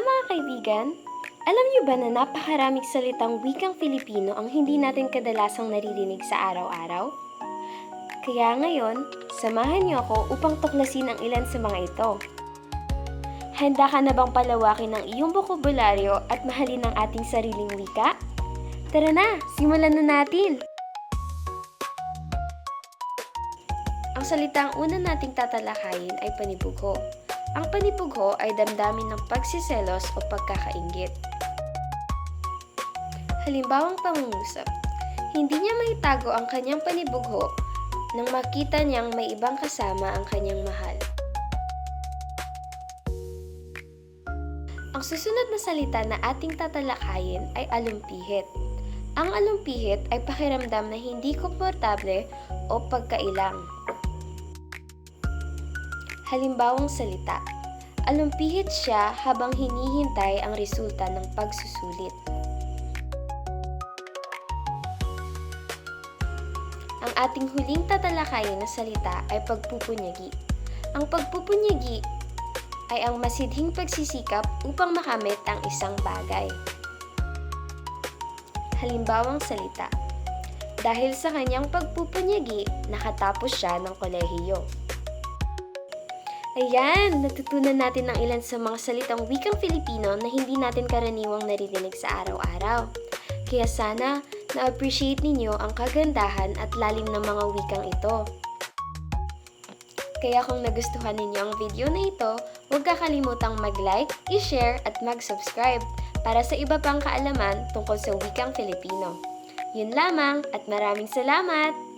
mga kaibigan! Alam niyo ba na napakaraming salitang wikang Filipino ang hindi natin kadalasang naririnig sa araw-araw? Kaya ngayon, samahan niyo ako upang tuklasin ang ilan sa mga ito. Handa ka na bang palawakin ang iyong bokabularyo at mahalin ang ating sariling wika? Tara na, simulan na natin! Ang salitang una nating tatalakayin ay panibugho. Ang panibugho ay damdamin ng pagsiselos o pagkakaingit. Halimbawang pangungusap, hindi niya maitago ang kanyang panibugho nang makita niyang may ibang kasama ang kanyang mahal. Ang susunod na salita na ating tatalakayin ay alumpihit. Ang alumpihit ay pakiramdam na hindi komportable o pagkailang. Halimbawang salita, alumpihit siya habang hinihintay ang resulta ng pagsusulit. Ang ating huling tatalakayin na salita ay pagpupunyagi. Ang pagpupunyagi ay ang masidhing pagsisikap upang makamit ang isang bagay. Halimbawang salita, dahil sa kanyang pagpupunyagi, nakatapos siya ng kolehiyo. Ayan, natutunan natin ng ilan sa mga salitang wikang Filipino na hindi natin karaniwang naririnig sa araw-araw. Kaya sana na-appreciate ninyo ang kagandahan at lalim ng mga wikang ito. Kaya kung nagustuhan ninyo ang video na ito, huwag kakalimutang mag-like, i-share at mag-subscribe para sa iba pang kaalaman tungkol sa wikang Filipino. Yun lamang at maraming salamat!